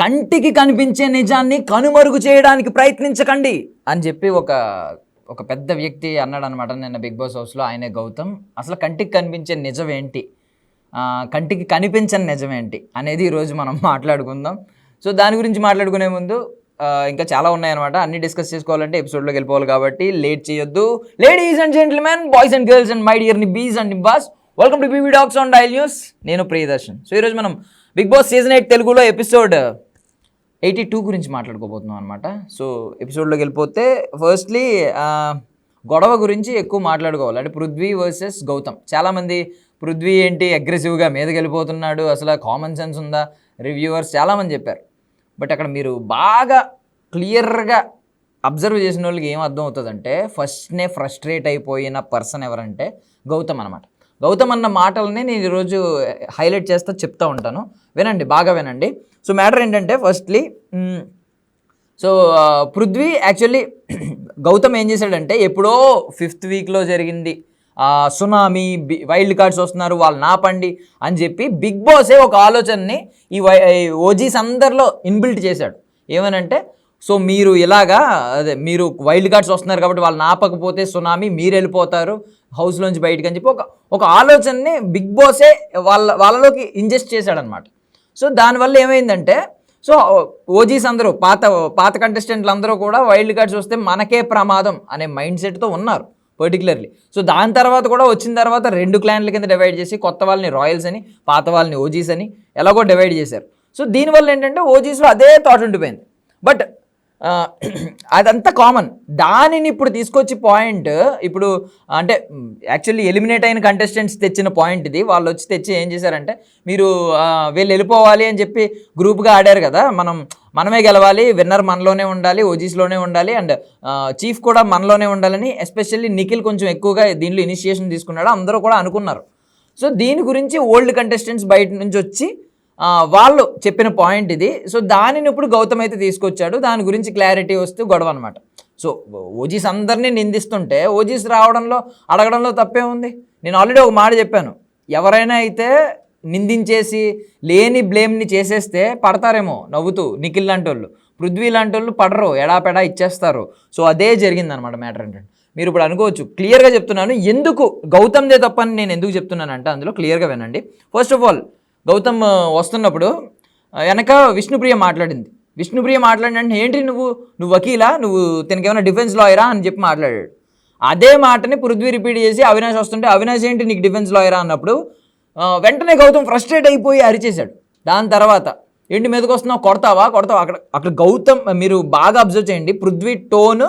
కంటికి కనిపించే నిజాన్ని కనుమరుగు చేయడానికి ప్రయత్నించకండి అని చెప్పి ఒక ఒక పెద్ద వ్యక్తి అన్నాడు అనమాట నిన్న బిగ్ బాస్ హౌస్లో ఆయనే గౌతమ్. అసలు కంటికి కనిపించే నిజం ఏంటి? కంటికి కనిపించని నిజం ఏంటి అనేది ఈరోజు మనం మాట్లాడుకుందాం. సో దాని గురించి మాట్లాడుకునే ముందు ఇంకా చాలా ఉన్నాయన్నమాట. అన్ని డిస్కస్ చేసుకోవాలంటే ఎపిసోడ్లోకి వెళ్ళిపోవాలి కాబట్టి లేట్ చేయొద్దు. Ladies and gentlemen boys and girls and my డియర్ని bees and boss welcome to BB talks on dial news నేను ప్రియదర్శన్. సో ఈరోజు మనం బిగ్ బాస్ సీజన్ ఎయిట్ తెలుగులో ఎపిసోడ్ ఎయిటీ టూ గురించి మాట్లాడుకోబోతున్నాం అనమాట సో ఎపిసోడ్లోకి వెళ్ళిపోతే ఫస్ట్లీ గొడవ గురించి ఎక్కువ మాట్లాడుకోవాలి. అంటే పృథ్వీ వర్సెస్ గౌతమ్. చాలామంది పృథ్వీ ఏంటి అగ్రెసివ్గా మీదకి వెళ్ళిపోతున్నాడు అసలు కామన్ సెన్స్ ఉందా? రివ్యూవర్స్ చాలామంది చెప్పారు. బట్ అక్కడ మీరు బాగా క్లియర్గా అబ్జర్వ్ చేసిన వాళ్ళకి ఏం అర్థం అవుతుందంటే ఫస్ట్నే ఫ్రస్ట్రేట్ అయిపోయిన పర్సన్ ఎవరంటే గౌతమ్ అనమాట గౌతమ్ అన్న మాటలనే నేను ఈరోజు హైలైట్ చేస్తా చెప్తా ఉంటాను. వినండి బాగా వినండి. సో మ్యాటర్ ఏంటంటే firstly so Prithvi actually Gautam ఏం చేశాడంటే ఎప్పుడో ఫిఫ్త్ వీక్లో జరిగింది. సునామీ బి వైల్డ్ కార్డ్స్ వస్తున్నారు వాళ్ళు నాపండి అని చెప్పి బిగ్ బాసే ఒక ఆలోచనని ఈ వై ఓజీస్ అందరిలో ఇన్బిల్ట్ చేశాడు. ఏమనంటే సో మీరు ఇలాగా అదే మీరు వైల్డ్ కార్డ్స్ వస్తున్నారు కాబట్టి వాళ్ళు నాపకపోతే సునామీ మీరు వెళ్ళిపోతారు హౌస్లోంచి బయటకు అని చెప్పి ఒక ఒక ఆలోచనని బిగ్ బాసే వాళ్ళ వాళ్ళలోకి ఇంజెస్ట్ చేశాడనమాట. సో దానివల్ల ఏమైందంటే సో ఓజీస్ అందరూ పాత పాత కంటెస్టెంట్లు అందరూ కూడా వైల్డ్ కార్డ్స్ వస్తే మనకే ప్రమాదం అనే మైండ్ సెట్తో ఉన్నారు పర్టికులర్లీ సో దాని తర్వాత కూడా వచ్చిన తర్వాత రెండు క్లాన్ల కింద డివైడ్ చేసి కొత్త వాళ్ళని రాయల్స్ అని పాత వాళ్ళని ఓజీస్ అని ఎలాగో డివైడ్ చేశారు. సో దీనివల్ల ఏంటంటే ఓజీస్లో అదే థాట్ ఉండిపోయింది. బట్ అదంతా కామన్ దానిని ఇప్పుడు తీసుకొచ్చి పాయింట్ ఇప్పుడు అంటే యాక్చువల్లీ ఎలిమినేట్ అయిన కంటెస్టెంట్స్ తెచ్చిన పాయింట్ ఇది. వాళ్ళు వచ్చి తెచ్చి ఏం చేశారంటే మీరు వీళ్ళు వెళ్ళిపోవాలి అని చెప్పి గ్రూప్గా ఆడారు కదా మనం మనమే గెలవాలి విన్నర్ మనలోనే ఉండాలి ఓజీస్లోనే ఉండాలి అండ్ చీఫ్ కూడా మనలోనే ఉండాలని ఎస్పెషల్లీ నిఖిల్ కొంచెం ఎక్కువగా దీనిలో ఇనిషియేషన్ తీసుకున్నాడు అందరూ కూడా అనుకున్నారు. సో దీని గురించి ఓల్డ్ కంటెస్టెంట్స్ బయట నుంచి వచ్చి వాళ్ళు చెప్పిన పాయింట్ ఇది. సో దానిని ఇప్పుడు గౌతమ్ అయితే తీసుకొచ్చాడు. దాని గురించి క్లారిటీ వస్తూ గొడవ అనమాట సో ఓజీస్ అందరినీ నిందిస్తుంటే ఓజీస్ రావడంలో అడగడంలో తప్పే ఉంది. నేను ఆల్రెడీ ఒక మాట చెప్పాను. ఎవరైనా అయితే నిందించేసి లేని బ్లేమ్ని చేసేస్తే పడతారేమో నవ్వుతూ నిఖిల్ లాంటి వాళ్ళు పృథ్వీ లాంటి వాళ్ళు పడరు ఎడాపెడా ఇచ్చేస్తారు. సో అదే జరిగిందనమాట మ్యాటర్ ఏంటంటే. మీరు ఇప్పుడు అనుకోవచ్చు క్లియర్గా చెప్తున్నాను. ఎందుకు గౌతమ్దే తప్పని నేను ఎందుకు చెప్తున్నానంటే అందులో క్లియర్గా వినండి. ఫస్ట్ ఆఫ్ ఆల్ గౌతమ్ వస్తున్నప్పుడు వెనక విష్ణుప్రియ మాట్లాడింది. విష్ణుప్రియ మాట్లాడినంటే ఏంటి నువ్వు నువ్వు వకీలా? నువ్వు తనకేమైనా డిఫెన్స్ లాయరా? అని చెప్పి మాట్లాడాడు. అదే మాటని పృథ్వీ రిపీట్ చేసి అవినాష్ వస్తుంటే అవినాష్ ఏంటి నీకు డిఫెన్స్ లాయరా? అన్నప్పుడు వెంటనే గౌతమ్ ఫ్రస్ట్రేట్ అయిపోయి అరిచేశాడు. దాని తర్వాత ఏంటి మీదకి వస్తున్నావు? కొడతావా? కొడతావా? అక్కడ అక్కడ గౌతమ్ మీరు బాగా అబ్జర్వ్ చేయండి. పృథ్వీ టోన్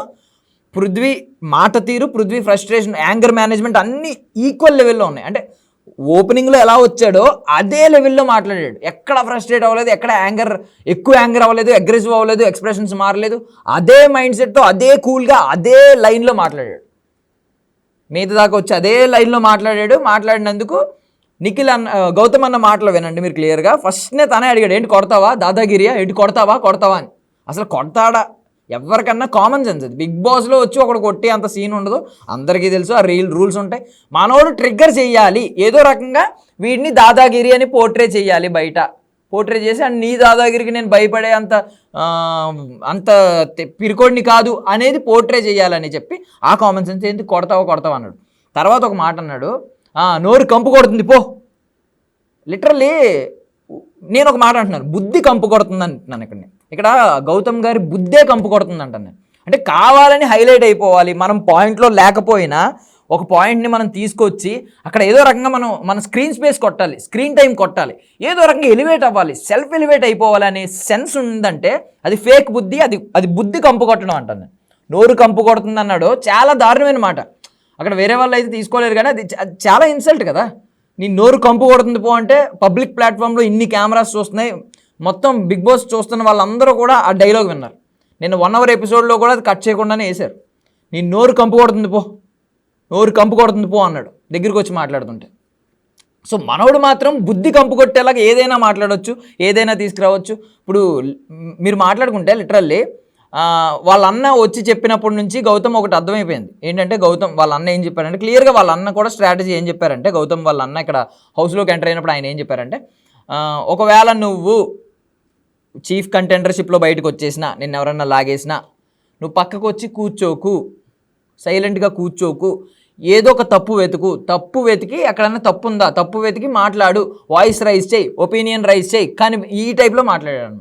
పృథ్వీ మాట తీరు పృథ్వీ ఫ్రస్ట్రేషన్ యాంగర్ మేనేజ్మెంట్ అన్నీ ఈక్వల్ లెవెల్లో ఉన్నాయి. అంటే ఓపెనింగ్లో ఎలా వచ్చాడో అదే లెవెల్లో మాట్లాడాడు. ఎక్కడ ఫ్రస్ట్రేట్ అవ్వలేదు ఎక్కడ యాంగర్ ఎక్కువ యాంగర్ అవ్వలేదు అగ్రెసివ్ అవ్వలేదు ఎక్స్ప్రెషన్స్ మారలేదు అదే మైండ్ సెట్తో అదే కూల్గా అదే లైన్లో మాట్లాడాడు. మిగతా దాకా వచ్చి అదే లైన్లో మాట్లాడాడు. మాట్లాడినందుకు నిఖిల్ అన్న గౌతమ్ అన్న మాటలు వినండి మీరు క్లియర్గా. ఫస్ట్నే తనే అడిగాడు ఏంటి కొడతావా? దాదాగిరియా? ఏంటి కొడతావా? కొడతావా? అని. అసలు కొడతాడా? ఎవరికన్నా కామన్ సెన్స్ అది. బిగ్ బాస్లో వచ్చి ఒకడు కొట్టి అంత సీన్ ఉండదు. అందరికీ తెలుసు ఆ రీల్ రూల్స్ ఉంటాయి. మనోడు ట్రిగ్గర్ చేయాలి. ఏదో రకంగా వీడిని దాదాగిరి అని పోర్ట్రే చేయాలి బయట. పోర్ట్రే చేసి అండ్ నీ దాదాగిరికి నేను భయపడే అంత అంత పిరికోడిని కాదు అనేది పోర్ట్రే చేయాలని చెప్పి ఆ కామన్ సెన్స్ ఏంటి కొడతావో కొడతావు అన్నాడు. తర్వాత ఒక మాట అన్నాడు. నోరు కంపు కొడుతుంది పో. లిటరల్లీ నేను ఒక మాట అంటున్నాను. బుద్ధి కంపు కొడుతుంది అంటున్నాను ఇక్కడ నేను. ఇక్కడ గౌతమ్ గారి బుద్ధే కంపు కొడుతుంది నేను అంటే కావాలని హైలైట్ అయిపోవాలి మనం పాయింట్లో లేకపోయినా ఒక పాయింట్ని మనం తీసుకొచ్చి అక్కడ ఏదో రకంగా మనం మన స్క్రీన్ స్పేస్ కొట్టాలి స్క్రీన్ టైం కొట్టాలి ఏదో రకంగా ఎలివేట్ అవ్వాలి సెల్ఫ్ ఎలివేట్ అయిపోవాలి అనే సెన్స్ ఉందంటే అది ఫేక్ బుద్ధి అది అది బుద్ధి కంపు కొట్టడం అంటాను. నోరు కంపు కొడుతుంది అన్నాడు చాలా దారుణమైన మాట. అక్కడ వేరే వాళ్ళు అయితే తీసుకోలేరు కానీ అది చాలా ఇన్సల్ట్ కదా. నీ నోరు కంపు కొడుతుంది పో అంటే పబ్లిక్ ప్లాట్ఫామ్లో ఇన్ని కెమెరాస్ చూస్తున్నాయి మొత్తం బిగ్ బాస్ చూస్తున్న వాళ్ళందరూ కూడా ఆ డైలాగ్ విన్నారు. నేను వన్ అవర్ ఎపిసోడ్లో కూడా అది కట్ చేయకుండానే వేశారు. నీ నోరు కంపు కొడుతుంది పో. నోరు కంపు కొడుతుంది పో అన్నాడు. దగ్గరికి వచ్చి మాట్లాడుతుంటే. సో మనోడు మాత్రం బుద్ధి కంపు కొట్టేలాగా ఏదైనా మాట్లాడవచ్చు ఏదైనా తీసుకురావచ్చు. ఇప్పుడు మీరు మాట్లాడుకుంటే లిటరల్లీ వాళ్ళ అన్న వచ్చి చెప్పినప్పటి నుంచి గౌతమ్ ఒకటి అర్థమైపోయింది. ఏంటంటే గౌతమ్ వాళ్ళ అన్న ఏం చెప్పారంటే క్లియర్గా వాళ్ళ అన్న కూడా స్ట్రాటజీ ఏం చెప్పారంటే గౌతమ్ వాళ్ళ అన్న ఇక్కడ హౌస్లోకి ఎంటర్ అయినప్పుడు ఆయన ఏం చెప్పారంటే ఒకవేళ నువ్వు చీఫ్ కంటెండర్షిప్లో బయటకు వచ్చేసినా నిన్న ఎవరన్నా లాగేసినా నువ్వు పక్కకు వచ్చి కూర్చోకు సైలెంట్గా కూర్చోకు ఏదో ఒక తప్పు వెతుకు తప్పు వెతికి ఎక్కడన్నా తప్పు ఉందా తప్పు వెతికి మాట్లాడు వాయిస్ రైజ్ చేయి ఒపీనియన్ రైజ్ చేయి కానీ ఈ టైప్లో మాట్లాడాను.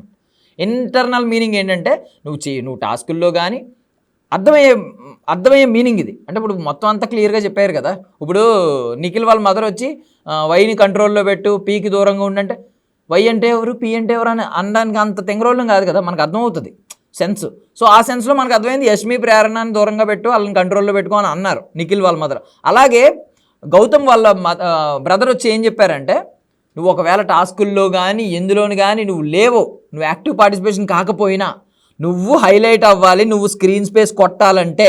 ఇంటర్నల్ మీనింగ్ ఏంటంటే నువ్వు చే నువ్వు టాస్కుల్లో కానీ అర్థమయ్యే అర్థమయ్యే మీనింగ్ ఇది. అంటే ఇప్పుడు మొత్తం అంతా క్లియర్గా చెప్పారు కదా. ఇప్పుడు నిఖిల్ వాళ్ళ మదర్ వచ్చి వైని కంట్రోల్లో పెట్టు పీకి దూరంగా ఉండంటే వై అంటే ఎవరు పి అంటే ఎవరు అని అనడానికి అంత తెంగరోళ్ళం కాదు కదా మనకు అర్థమవుతుంది. సెన్స్. సో ఆ సెన్స్లో మనకు అర్థమైంది యష్మి ప్రేరణని దూరంగా పెట్టు వాళ్ళని కంట్రోల్లో పెట్టుకో అని అన్నారు నిఖిల్ వాళ్ళ మదర్. అలాగే గౌతమ్ వాళ్ళ బ్రదర్ వచ్చి ఏం చెప్పారంటే నువ్వు ఒకవేళ టాస్కుల్లో కానీ ఎందులోని కానీ నువ్వు లేవు నువ్వు యాక్టివ్ పార్టిసిపేషన్ కాకపోయినా నువ్వు హైలైట్ అవ్వాలి నువ్వు స్క్రీన్ స్పేస్ కొట్టాలంటే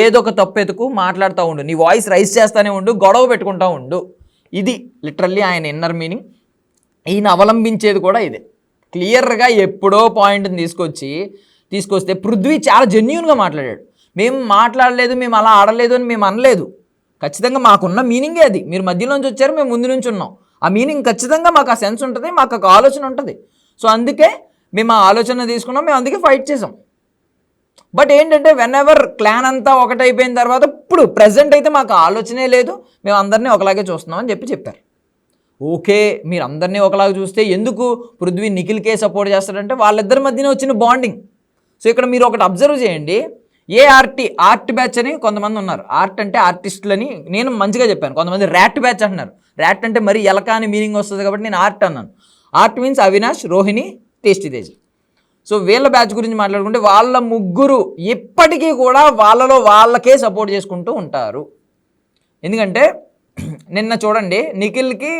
ఏదో ఒక తప్పెతుకు మాట్లాడుతూ ఉండు నీ వాయిస్ రైస్ చేస్తానే ఉండు గొడవ పెట్టుకుంటూ ఉండు. ఇది లిటరల్లీ ఆయన ఇన్నర్ మీనింగ్. ఈయన అవలంబించేది కూడా ఇదే. క్లియర్గా ఎప్పుడో పాయింట్ని తీసుకొచ్చి తీసుకొస్తే పృథ్వీ చాలా జెన్యున్గా మాట్లాడాడు. మేము మాట్లాడలేదు మేము అలా ఆడలేదు అని మేము అనలేదు. ఖచ్చితంగా మాకున్న మీనింగే అది. మీరు మధ్యలోంచి వచ్చారు మేము ముందు నుంచి ఉన్నాం. ఆ మీనింగ్ ఖచ్చితంగా మాకు ఆ సెన్స్ ఉంటుంది మాకు ఒక ఆలోచన ఉంటుంది. సో అందుకే మేము ఆ ఆలోచన తీసుకున్నాం మేము అందుకే ఫైట్ చేసాం బట్ ఏంటంటే వెన్ ఎవర్ క్లాన్ అంతా ఒకటైపోయిన తర్వాత ఇప్పుడు ప్రజెంట్ అయితే మాకు ఆలోచనే లేదు. మేము అందరినీ ఒకలాగే చూస్తున్నాం అని చెప్పి చెప్పారు. ఓకే మీరు అందరినీ ఒకలాగా చూస్తే ఎందుకు పృథ్వీ నిఖిల్కే సపోర్ట్ చేస్తాడంటే వాళ్ళిద్దరి మధ్యన వచ్చిన బాండింగ్ సో ఇక్కడ మీరు ఒకటి అబ్జర్వ్ చేయండి. ఏఆర్టీ ఆర్ట్ బ్యాచ్ అని కొంతమంది ఉన్నారు. ఆర్ట్ అంటే ఆర్టిస్టులని నేను మంచిగా చెప్పాను. కొంతమంది ర్యాట్ బ్యాచ్ అంటున్నారు. ర్యాట్ అంటే మరి ఎలక అని మీనింగ్ వస్తుంది కాబట్టి నేను ఆర్ట్ అన్నాను. Art means Avinash Rohini tasty Tej so వీళ్ళ బ్యాచ్ గురించి మాట్లాడుకుంటే వాళ్ళ ముగ్గురు ఇప్పటికీ కూడా వాళ్ళలో వాళ్ళకే సపోర్ట్ చేసుకుంటూ ఉంటారు. ఎందుకంటే నిన్న చూడండి నిఖిల్కి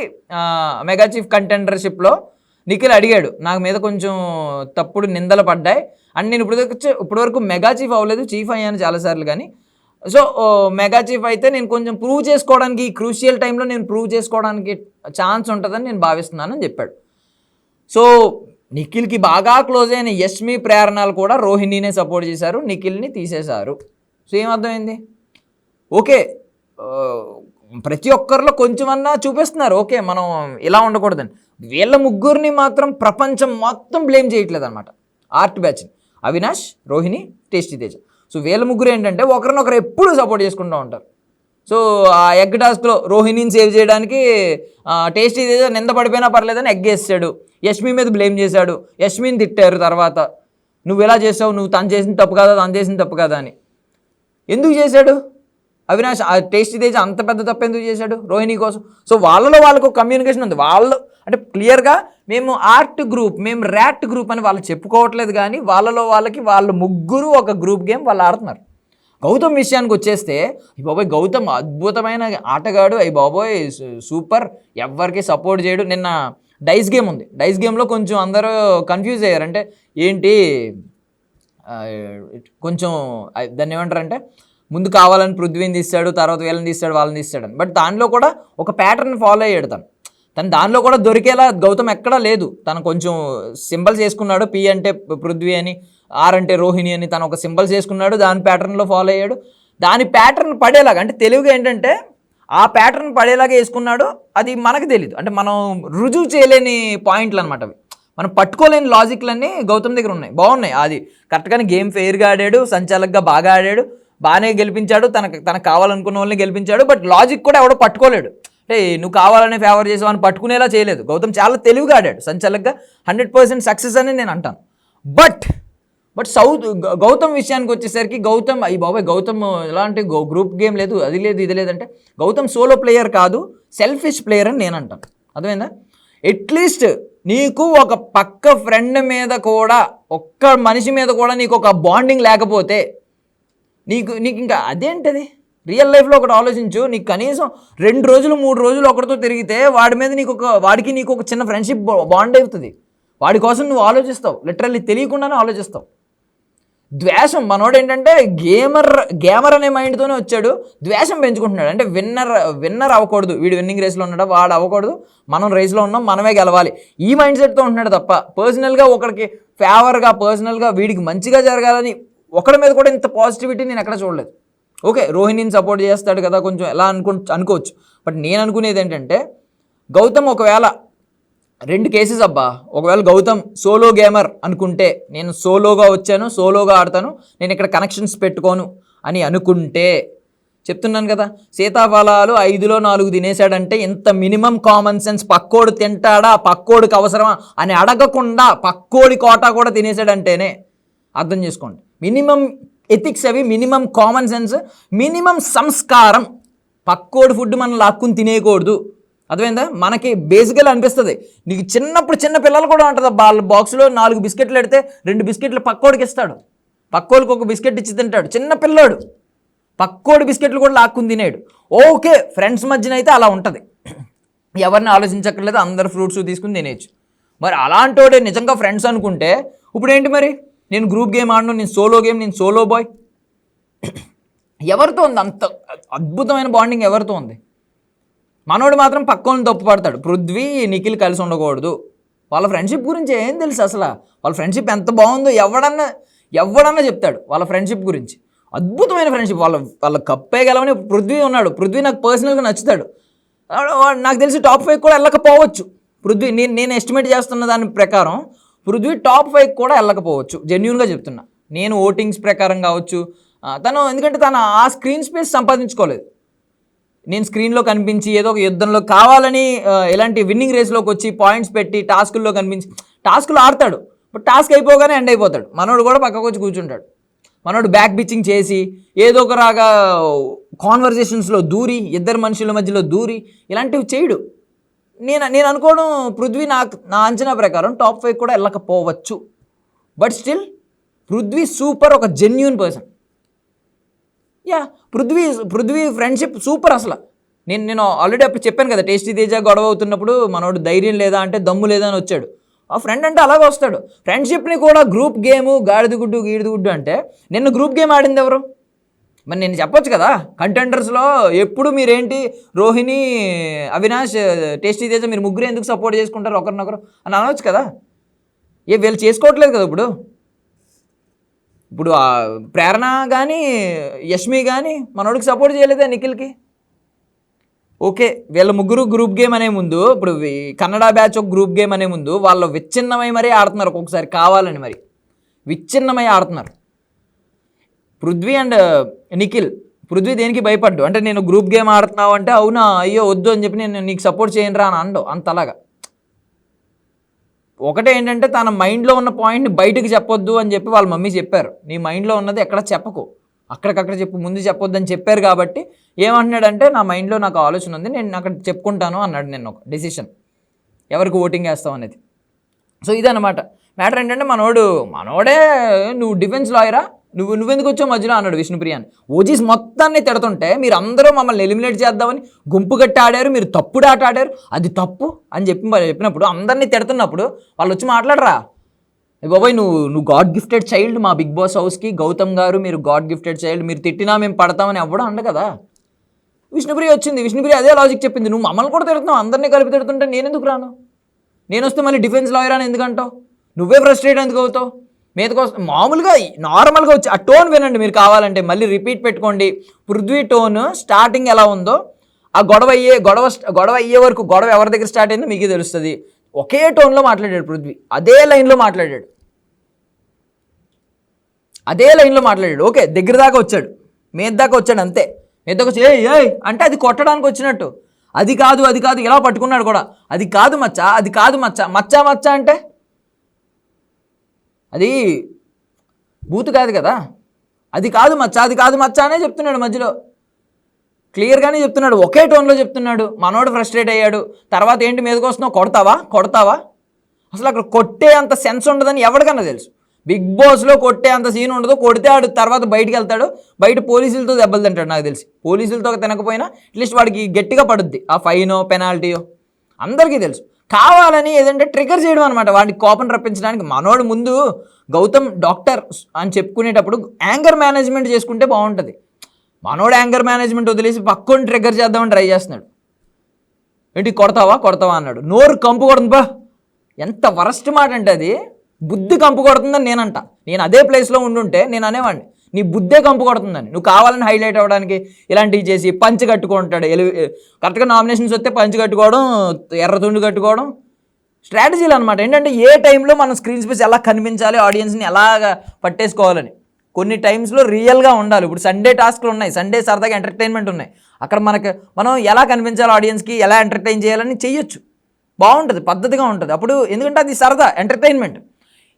మెగా చీఫ్ కంటెండర్షిప్లో నిఖిల్ అడిగాడు నాకు మీద కొంచెం తప్పుడు నిందలు పడ్డాయి. అండ్ నేను ఇప్పుడు ఇప్పటి వరకు మెగా చీఫ్ అవ్వలేదు చీఫ్ అయ్యాను చాలాసార్లు కానీ సో మెగా చీఫ్ అయితే నేను కొంచెం ప్రూవ్ చేసుకోవడానికి ఈ క్రూషియల్ టైంలో నేను ప్రూవ్ చేసుకోవడానికి ఛాన్స్ ఉంటుందని నేను భావిస్తున్నానని చెప్పాడు. సో నిఖిల్కి బాగా క్లోజ్ అయిన యష్మి ప్రేరణలు కూడా రోహిణినే సపోర్ట్ చేశారు నిఖిల్ని తీసేశారు. సో ఏమర్థమైంది? ఓకే ప్రతి ఒక్కరిలో కొంచెమన్నా చూపిస్తున్నారు. ఓకే మనం ఇలా ఉండకూడదని. వీళ్ళ ముగ్గురిని మాత్రం ప్రపంచం మొత్తం బ్లేమ్ చేయట్లేదు అనమాట art batch Avinash Rohini tasty Teja. So వీళ్ళ ముగ్గురు ఏంటంటే ఒకరినొకరు ఎప్పుడూ సపోర్ట్ చేసుకుంటూ ఉంటారు. సో ఆ ఎగ్ టాస్క్లో రోహిణిని సేవ్ చేయడానికి టేస్టీ తేజ నింద పడిపోయినా పర్లేదని ఎగ్ వేసాడు యష్మి మీద బ్లేమ్ చేశాడు. యష్మిని తిట్టారు తర్వాత. నువ్వు ఎలా చేసావు నువ్వు తను చేసిన తప్పు కాదా తను చేసిన తప్పు కాదా అని. ఎందుకు చేశాడు? అవినాష్ ఆ టేస్ట్ తేజ అంత పెద్ద తప్పు ఎందుకు చేశాడు రోహిణి కోసం? సో వాళ్ళలో వాళ్ళకు కమ్యూనికేషన్ ఉంది. వాళ్ళు అంటే క్లియర్గా మేము ఆర్ట్ గ్రూప్ మేము ర్యాట్ గ్రూప్ అని వాళ్ళు చెప్పుకోవట్లేదు కానీ వాళ్ళలో వాళ్ళకి వాళ్ళు ముగ్గురు ఒక గ్రూప్ గేమ్ వాళ్ళు ఆడుతున్నారు. గౌతమ్ విషయానికి వచ్చేస్తే ఈ బాబోయ్ గౌతమ్ అద్భుతమైన ఆటగాడు అయ్యి బాబోయ్ సూపర్ ఎవరికి సపోర్ట్ చేయడు. నిన్న డైస్ గేమ్ ఉంది. డైస్ గేమ్లో కొంచెం అందరూ కన్ఫ్యూజ్ అయ్యారు. అంటే ఏంటి కొంచెం దాన్ని దాన్ని ఏమంటారంటే ముందు కావాలని పృథ్వీని తీస్తాడు తర్వాత వీళ్ళని తీస్తాడు వాళ్ళని తీస్తాడు అని. బట్ దానిలో కూడా ఒక ప్యాటర్న్ ఫాలో అయ్యాడు తను. తను దానిలో కూడా దొరికేలా గౌతమ్ ఎక్కడా లేదు. తను కొంచెం సింబల్స్ వేసుకున్నాడు పి అంటే పృథ్వీ అని ఆర్ అంటే రోహిణి అని తను ఒక సింబల్స్ వేసుకున్నాడు దాని ప్యాటర్న్లో ఫాలో అయ్యాడు. దాని ప్యాటర్న్ పడేలాగా అంటే తెలుగుగా ఏంటంటే ఆ ప్యాటర్న్ పడేలాగా వేసుకున్నాడు అది మనకు తెలియదు అంటే మనం రుజువు చేయలేని పాయింట్లు అనమాట అవి. మనం పట్టుకోలేని లాజిక్లన్నీ గౌతమ్ దగ్గర ఉన్నాయి. బాగున్నాయి. అది కరెక్ట్గానే గేమ్ ఫెయిర్గా ఆడాడు సంచాలకగా బాగా ఆడాడు. బాగానే గెలిపించాడు తనకు తనకు కావాలనుకున్న వాళ్ళని గెలిపించాడు బట్ లాజిక్ కూడా ఎవడో పట్టుకోలేడు. అంటే నువ్వు కావాలనే ఫేవర్ చేసావు అని పట్టుకునేలా చేయలేదు. గౌతమ్ చాలా తెలివిగా ఆడాడు సంచలకగా హండ్రెడ్ పర్సెంట్ సక్సెస్ అని నేను అంటాను. బట్ బట్ సౌత్ గౌతమ్ విషయానికి వచ్చేసరికి గౌతమ్ ఈ బాబాయ్ గౌతమ్ ఎలాంటి గో గ్రూప్ గేమ్ లేదు అది లేదు ఇది లేదంటే గౌతమ్ సోలో ప్లేయర్ కాదు సెల్ఫిష్ ప్లేయర్ అని నేను అంటాను. అర్థమైందా? అట్లీస్ట్ నీకు ఒక పక్క ఫ్రెండ్ మీద కూడా ఒక్క మనిషి మీద కూడా నీకు ఒక బాండింగ్ లేకపోతే నీకు నీకు ఇంకా అదేంటది? రియల్ లైఫ్లో ఒకటి ఆలోచించు. నీకు కనీసం రెండు రోజులు మూడు రోజులు ఒకరితో తిరిగితే వాడి మీద నీకు ఒక వాడికి నీకు ఒక చిన్న ఫ్రెండ్షిప్ బాండ్ అవుతుంది. వాడి కోసం నువ్వు ఆలోచిస్తావు. లిటరల్లీ తెలియకుండానే ఆలోచిస్తావు. ద్వేషం మనోడు ఏంటంటే గేమర్ గేమర్ అనే మైండ్తోనే వచ్చాడు. ద్వేషం పెంచుకుంటున్నాడు. అంటే విన్నర్ విన్నర్ అవ్వకూడదు. వీడు విన్నింగ్ రేస్లో ఉన్నాడు? వాడు అవ్వకూడదు. మనం రేస్లో ఉన్నాం మనమే గెలవాలి. ఈ మైండ్ సెట్తో ఉంటున్నాడు తప్ప పర్సనల్గా ఒకరికి ఫేవర్గా పర్సనల్గా వీడికి మంచిగా జరగాలని ఒకడి మీద కూడా ఇంత పాజిటివిటీ నేను ఎక్కడ చూడలేదు. ఓకే రోహిణిని సపోర్ట్ చేస్తాడు కదా కొంచెం ఎలా అనుకో అనుకోవచ్చు. బట్ నేను అనుకునేది ఏంటంటే గౌతమ్ ఒకవేళ రెండు కేసెస్ అబ్బా ఒకవేళ గౌతమ్ సోలో గేమర్ అనుకుంటే నేను సోలోగా వచ్చాను సోలోగా ఆడతాను నేను ఇక్కడ కనెక్షన్స్ పెట్టుకోను అని అనుకుంటే చెప్తున్నాను కదా సీతాఫలాలు ఐదులో నాలుగు తినేశాడంటే ఇంత మినిమం కామన్ సెన్స్ పక్కోడు తింటాడా పక్కోడికి అవసరమా అని అడగకుండా పక్కోడి కోటా కూడా తినేశాడంటేనే అర్థం చేసుకోండి. మినిమం ఎథిక్స్ అవి మినిమం కామన్ సెన్స్ మినిమం సంస్కారం. పక్కోడి ఫుడ్ మనం లాక్కుని తినేయకూడదు. అర్థమైందా? మనకి బేసికల్ అనిపిస్తుంది. నీకు చిన్నప్పుడు చిన్న పిల్లలు కూడా ఉంటుంది వాళ్ళ బాక్స్లో నాలుగు బిస్కెట్లు పెడితే రెండు బిస్కెట్లు పక్కోడికి ఇస్తాడు. పక్కోడికి ఒక బిస్కెట్ ఇచ్చి తింటాడు. చిన్న పిల్లోడు. పక్కోడి బిస్కెట్లు కూడా లాక్కుని తినేడు. ఓకే ఫ్రెండ్స్ మధ్యన అయితే అలా ఉంటుంది. ఎవరిని ఆలోచించక్కర్లేదు. అందరు ఫ్రూట్స్ తీసుకుని తినేయచ్చు. మరి అలాంటోడే నిజంగా ఫ్రెండ్స్ అనుకుంటే ఇప్పుడు ఏంటి మరి? నేను గ్రూప్ గేమ్ ఆడను నేను సోలో గేమ్ నేను సోలో బాయ్ ఎవరితో ఉంది అంత అద్భుతమైన బాండింగ్ ఎవరితో ఉంది? మనోడు మాత్రం పక్కన తప్పు పడతాడు. పృథ్వీ నిఖిల్ కలిసి ఉండకూడదు. వాళ్ళ ఫ్రెండ్షిప్ గురించి ఏం తెలుసు అసలు? వాళ్ళ ఫ్రెండ్షిప్ ఎంత బాగుందో ఎవడన్నా ఎవడన్నా చెప్తాడు వాళ్ళ ఫ్రెండ్షిప్ గురించి. అద్భుతమైన ఫ్రెండ్షిప్ వాళ్ళ వాళ్ళ కప్పే గెలవని పృథ్వీ ఉన్నాడు. పృథ్వీ నాకు పర్సనల్గా నచ్చుతాడు. వాడు నాకు తెలిసి టాప్ ఫైవ్ కూడా వెళ్ళకపోవచ్చు. పృథ్వీ నేను నేను ఎస్టిమేట్ చేస్తున్న దాని ప్రకారం పృథ్వీ టాప్ ఫైవ్ కూడా వెళ్ళకపోవచ్చు జెన్యున్గా చెప్తున్నా. నేను ఓటింగ్స్ ప్రకారం కావచ్చు తను ఎందుకంటే తను ఆ స్క్రీన్ స్పేస్ సంపాదించుకోలేదు. నేను స్క్రీన్లో కనిపించి ఏదో ఒక యుద్ధంలో కావాలని ఎలాంటి ఇలాంటి విన్నింగ్ రేస్లోకి వచ్చి పాయింట్స్ పెట్టి టాస్కుల్లో కనిపించి టాస్కులు ఆడతాడు బట్ టాస్క్ అయిపోగానే ఎండ్ అయిపోతాడు. మనోడు కూడా పక్కకు వచ్చి కూర్చుంటాడు. మనోడు బ్యాక్ బిచ్చింగ్ చేసి ఏదో ఒక రాగా కాన్వర్జేషన్స్లో దూరి ఇద్దరు మనుషుల మధ్యలో దూరి ఇలాంటివి చేయడు. నేను నేను అనుకోవడం పృథ్వీ నాకు నా అంచనా ప్రకారం టాప్ ఫైవ్ కూడా వెళ్ళకపోవచ్చు. బట్ స్టిల్ పృథ్వీ సూపర్ ఒక genuine person yeah Prithvi Prithvi friendship super అసలు. నేను నేను ఆల్రెడీ అప్పుడు చెప్పాను కదా టేస్టీ తేజ గొడవ అవుతున్నప్పుడు మనోడు ధైర్యం లేదా అంటే దమ్ము లేదా అని వచ్చాడు. ఆ ఫ్రెండ్ అంటే అలాగే వస్తాడు. ఫ్రెండ్షిప్ని కూడా గ్రూప్ గేమ్ గాడిద గుడ్డు గీడిద గుడ్డు అంటే నిన్న గ్రూప్ గేమ్ ఆడింది ఎవరు? మరి నేను చెప్పొచ్చు కదా కంటెండర్స్లో ఎప్పుడు మీరేంటి రోహిణి అవినాష్ టేస్టీ తేజ మీరు ముగ్గురు ఎందుకు సపోర్ట్ చేసుకుంటారు ఒకరినొకరు అని అనవచ్చు కదా? ఏ వీళ్ళు చేసుకోవట్లేదు కదా ఇప్పుడు? ఇప్పుడు ప్రేరణ కానీ యష్మి కానీ మనోడికి సపోర్ట్ చేయలేదా నిఖిల్కి? ఓకే వీళ్ళ ముగ్గురు గ్రూప్ గేమ్ అనే ముందు ఇప్పుడు కన్నడ బ్యాచ్ ఒక గ్రూప్ గేమ్ అనే ముందు వాళ్ళు విచ్ఛిన్నమై మరీ ఆడుతున్నారు ఒక్కొక్కసారి కావాలని మరి. విచ్ఛిన్నమై ఆడుతున్నారు. Prithvi and uh, Nikhil. పృథ్వీ దేనికి భయపడ్డు? అంటే నేను గ్రూప్ గేమ్ ఆడుతున్నావు అంటే అవునా? అయ్యో వద్దు అని చెప్పి నేను నీకు సపోర్ట్ చేయనురా అని అండవు. అంతలాగా. ఒకటే ఏంటంటే తన మైండ్లో ఉన్న పాయింట్ని బయటకు చెప్పొద్దు అని చెప్పి వాళ్ళ మమ్మీ చెప్పారు. నీ మైండ్లో ఉన్నది ఎక్కడ చెప్పకు. అక్కడికక్కడ చెప్పు ముందు చెప్పొద్దు అని చెప్పారు కాబట్టి ఏమంటున్నాడంటే నా మైండ్లో నాకు ఆలోచన ఉంది నేను అక్కడ చెప్పుకుంటాను అన్నాడు నేను ఒక డెసిషన్ ఎవరికి ఓటింగ్ వేస్తాం అనేది. సో ఇదనమాట మ్యాటర్ ఏంటంటే మనోడు మనోడే నువ్వు డిఫెన్స్ లాయరా నువ్వు నువ్వెందుకు వచ్చావు మధ్యలో అన్నాడు విష్ణుప్రియ అని ఓజీస్ మొత్తాన్ని తిడుతుంటే మీరు అందరూ మమ్మల్ని ఎలిమినేట్ చేద్దామని గుంపు కట్టి ఆడారు మీరు తప్పుడు ఆట ఆడారు. అది తప్పు అని చెప్పి మరి చెప్పినప్పుడు అందరినీ తిడుతున్నప్పుడు వాళ్ళు వచ్చి మాట్లాడరా? బాబాయ్ నువ్వు నువ్వు గాడ్ గిఫ్టెడ్ చైల్డ్ మా బిగ్ బాస్ హౌస్కి గౌతమ్ గారు మీరు గాడ్ గిఫ్టెడ్ చైల్డ్ మీరు తిట్టినా మేము పడతామని ఎవ్వడం అండ కదా? విష్ణుప్రియ వచ్చింది. విష్ణుప్రియ అదే లాజిక్ చెప్పింది. నువ్వు మమ్మల్ని కూడా తిడుతున్నావు అందరినీ కలిపి తిడుతుంటే నేను ఎందుకు రాను? నేను వస్తే మళ్ళీ డిఫెన్స్ లాయర్ అని ఎందుకంటావు నువ్వే ఫ్రస్ట్రేట్ ఎందుకు అవుతావు? మీదకోసం మామూలుగా నార్మల్గా వచ్చి ఆ టోన్ వినండి మీరు కావాలంటే మళ్ళీ రిపీట్ పెట్టుకోండి. పృథ్వీ టోన్ స్టార్టింగ్ ఎలా ఉందో ఆ గొడవ అయ్యే గొడవ గొడవ అయ్యే వరకు గొడవ ఎవరి దగ్గర స్టార్ట్ అయిందో మీకే తెలుస్తుంది. ఒకే టోన్లో మాట్లాడాడు పృథ్వీ అదే లైన్లో మాట్లాడాడు. అదే లైన్లో మాట్లాడాడు. ఓకే దగ్గర దాకా వచ్చాడు. మీద దాకా వచ్చాడు అంతే. మీద దాకా వచ్చి ఏయ్ ఏయ్ అంటే అది కొట్టడానికి వచ్చినట్టు. అది కాదు అది కాదు ఇలా పట్టుకున్నాడు కూడా. అది కాదు మచ్చ అది కాదు మచ్చ మచ్చ మచ్చ అంటే? అది బూతు కాదు కదా. అది కాదు మచ్చ అది కాదు మచ్చ అనే చెప్తున్నాడు మధ్యలో. క్లియర్గానే చెప్తున్నాడు. ఒకే టోన్లో చెప్తున్నాడు. మనోడు ఫ్రస్ట్రేట్ అయ్యాడు. తర్వాత ఏంటి మీదకి వస్తున్నావు? కొడతావా? కొడతావా? అసలు అక్కడ కొట్టే అంత సెన్స్ ఉండదని ఎవరికన్నా తెలుసు. బిగ్ బాస్లో కొట్టే అంత సీన్ ఉండదు. కొడితే ఆడు తర్వాత బయటికి వెళ్తాడు. బయట పోలీసులతో దెబ్బలు తింటాడు నాకు తెలిసి. పోలీసులతో తినకపోయినా అట్లీస్ట్ వాడికి గట్టిగా పడుద్ది. ఆ ఫైనో పెనాల్టీయో అందరికీ తెలుసు. కావాలని ఏదంటే ట్రిగర్ చేయడం అనమాట వాడిని కోపం రప్పించడానికి మనోడు ముందు గౌతమ్ డాక్టర్ అని చెప్పుకునేటప్పుడు యాంగర్ మేనేజ్మెంట్ చేసుకుంటే బాగుంటుంది. మనోడు యాంగర్ మేనేజ్మెంట్ వదిలేసి పక్కన ట్రిగర్ చేద్దామని ట్రై చేస్తున్నాడు. ఏంటి కొడతావా? కొడతావా అన్నాడు. నోరు కంపు కొడుతుంది బా ఎంత వరస్ట్ మాట అంటే అది. బుద్ధి కంపు కొడుతుందని నేనంట. నేను అదే ప్లేస్లో ఉండుంటే నేను అనేవాడిని. నీ బుద్ధే కంపు కొడుతుందని. నువ్వు కావాలని హైలైట్ అవ్వడానికి ఇలాంటివి చేసి పంచి కట్టుకుంటాడు. ఎలి కరెక్ట్గా నామినేషన్స్ వస్తే పంచి కట్టుకోవడం ఎర్ర తుండు కట్టుకోవడం స్ట్రాటజీలు అనమాట ఏంటంటే ఏ టైంలో మనం స్క్రీన్ స్పేస్ ఎలా కనిపించాలి ఆడియన్స్ని ఎలాగ పట్టేసుకోవాలని. కొన్ని టైమ్స్లో రియల్గా ఉండాలి. ఇప్పుడు సండే టాస్క్లు ఉన్నాయి. సండే సరదాగా ఎంటర్టైన్మెంట్ ఉన్నాయి. అక్కడ మనకు మనం ఎలా కనిపించాలి ఆడియన్స్కి ఎలా ఎంటర్టైన్ చేయాలని చేయొచ్చు బాగుంటుంది. పద్ధతిగా ఉంటుంది. అప్పుడు ఎందుకంటే అది సరదా ఎంటర్టైన్మెంట్.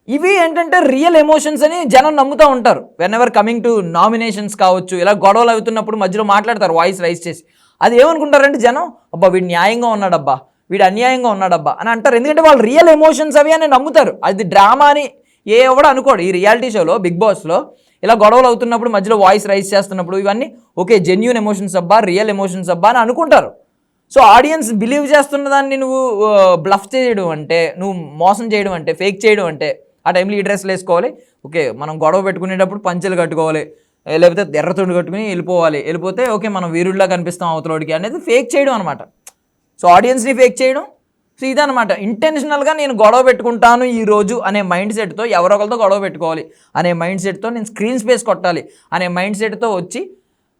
ఇవి ఏంటంటే రియల్ ఎమోషన్స్ అని జనం నమ్ముతూ ఉంటారు. Whenever coming to nominations కావచ్చు ఇలా గొడవలు అవుతున్నప్పుడు మధ్యలో మాట్లాడతారు వాయిస్ రైజ్ చేసి. అది ఏమనుకుంటారంటే జనం అబ్బా వీడు న్యాయంగా ఉన్నాడబ్బా వీడు అన్యాయంగా ఉన్నాడబ్బా అని అంటారు. ఎందుకంటే వాళ్ళు రియల్ ఎమోషన్స్ అవి అని నమ్ముతారు. అది డ్రామా అని ఏ ఎవడో అనుకోడు. ఈ రియాలిటీ షోలో బిగ్ బాస్లో ఇలా గొడవలు అవుతున్నప్పుడు మధ్యలో వాయిస్ రైజ్ చేస్తున్నప్పుడు ఇవన్నీ ఓకే జెన్యున్ ఎమోషన్స్ అబ్బా రియల్ ఎమోషన్స్ అబ్బా అని అనుకుంటారు. సో ఆడియన్స్ బిలీవ్ చేస్తున్న దాన్ని నువ్వు బ్లఫ్ చేయడం అంటే నువ్వు మోసం చేయడం అంటే ఫేక్ చేయడం అంటే ఆ టైంలో ఈ డ్రెస్లు వేసుకోవాలి. ఓకే మనం గొడవ పెట్టుకునేటప్పుడు పంచెలు కట్టుకోవాలి. లేకపోతే ఎర్రతుండు కట్టుకుని వెళ్ళిపోవాలి. వెళ్ళిపోతే ఓకే మనం వీరుడిలా కనిపిస్తాం అవతలోడికి అనేది ఫేక్ చేయడం అనమాట సో ఆడియన్స్ని ఫేక్ చేయడం. సో ఇదనమాట ఇంటెన్షనల్గా నేను గొడవ పెట్టుకుంటాను ఈ రోజు అనే మైండ్ సెట్తో ఎవరొకరితో గొడవ పెట్టుకోవాలి. అనే మైండ్ సెట్తో నేను స్క్రీన్ స్పేస్ కొట్టాలి. అనే మైండ్ సెట్తో వచ్చి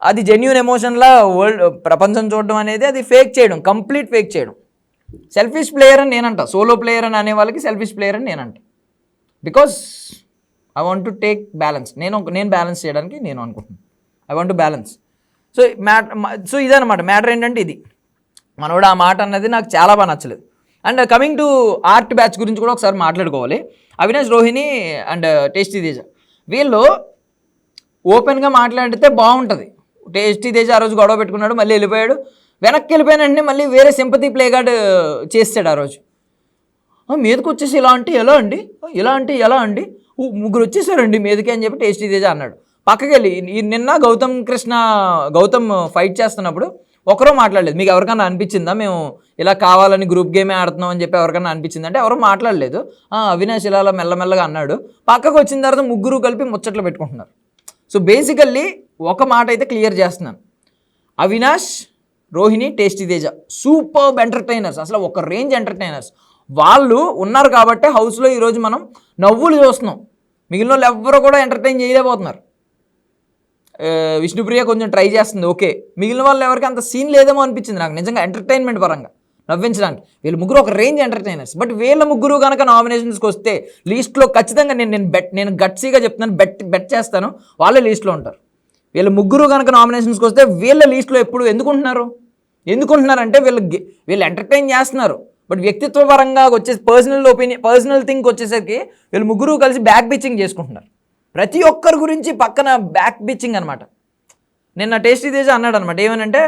అది జెన్యున్ ఎమోషన్లా వరల్డ్ ప్రపంచం చూడడం అనేది అది ఫేక్ చేయడం. కంప్లీట్ ఫేక్ చేయడం. సెల్ఫిష్ ప్లేయర్ అని నేనంట. సోలో ప్లేయర్ అని అనే వాళ్ళకి సెల్ఫిష్ ప్లేయర్ అని నేనంట. Because I want to take balance. నేను నేను బ్యాలెన్స్ చేయడానికి నేను అనుకుంటున్నాను. I want to balance. So mat so ఇదనమాట మ్యాటర్ ఏంటంటే ఇది. మనోడు ఆ మాట అన్నది నాకు చాలా బాగా నచ్చలేదు. And coming to art batch గురించి కూడా ఒకసారి మాట్లాడుకోవాలి. Avinash Rohini and tasty Teja. వీళ్ళు ఓపెన్గా మాట్లాడితే బాగుంటుంది. టేస్టీ తేజ ఆ రోజు గొడవ పెట్టుకున్నాడు మళ్ళీ వెళ్ళిపోయాడు. వెనక్కి వెళ్ళిపోయిన వెంటనే మళ్ళీ వేరే సింపతి ప్లే కార్డ్ చేస్తాడు ఆ రోజు. మీదకి వచ్చేసి ఇలా అంటే ఎలా అండి? ఇలా అంటే ఎలా అండి? ముగ్గురు వచ్చేసారండి మీదకి అని చెప్పి టేస్టీ తేజ అన్నాడు. పక్కకి వెళ్ళి నిన్న గౌతమ్ కృష్ణ గౌతమ్ ఫైట్ చేస్తున్నప్పుడు ఒకరో మాట్లాడలేదు. మీకు ఎవరికైనా అనిపించిందా? మేము ఇలా కావాలని గ్రూప్ గేమే ఆడుతున్నాం అని చెప్పి ఎవరికైనా అనిపించింది? అంటే ఎవరో మాట్లాడలేదు. అవినాష్ ఇలా అలా మెల్లమెల్లగా అన్నాడు. పక్కకు వచ్చిన తర్వాత ముగ్గురు కలిపి ముచ్చట్లు పెట్టుకుంటున్నారు. సో బేసికల్లీ ఒక మాట అయితే క్లియర్ చేస్తున్నాను. Avinash Rohini tasty Teja super entertainers. అసలు ఒక రేంజ్ ఎంటర్టైనర్స్. వాళ్ళు ఉన్నారు కాబట్టి హౌస్లో ఈరోజు మనం నవ్వులు చూస్తున్నాం. మిగిలిన వాళ్ళు ఎవ్వరు కూడా ఎంటర్టైన్ చేయలేకపోతున్నారు. విష్ణుప్రియ కొంచెం ట్రై చేస్తుంది ఓకే మిగిలిన వాళ్ళు ఎవరికి అంత సీన్ లేదేమో అనిపించింది నాకు నిజంగా ఎంటర్టైన్మెంట్ పరంగా నవ్వించడానికి. వీళ్ళు ముగ్గురు ఒక రేంజ్ ఎంటర్టైనర్స్ బట్ వీళ్ళ ముగ్గురు కనుక నామినేషన్స్కి వస్తే లీస్ట్లో ఖచ్చితంగా నేను నేను బెట్ నేను గట్సీగా చెప్తున్నాను బెట్ బెట్ చేస్తాను వాళ్ళే లీస్ట్లో ఉంటారు. వీళ్ళ ముగ్గురు కనుక నామినేషన్స్కి వస్తే వీళ్ళ లీస్ట్లో ఎప్పుడు ఎందుకుంటున్నారు? ఎందుకుంటున్నారంటే వీళ్ళు వీళ్ళు ఎంటర్టైన్ చేస్తున్నారు. బట్ వ్యక్తిత్వ పరంగా వచ్చేసి పర్సనల్ ఒపీనియన్ పర్సనల్ థింక్ వచ్చేసరికి వీళ్ళు ముగ్గురు కలిసి బ్యాక్ బిచ్చింగ్ చేసుకుంటున్నారు. ప్రతి ఒక్కరి గురించి పక్కన బ్యాక్ బిచ్చింగ్ అనమాట నిన్న టేస్టీ తేజ అన్నాడు అనమాట ఏమనంటే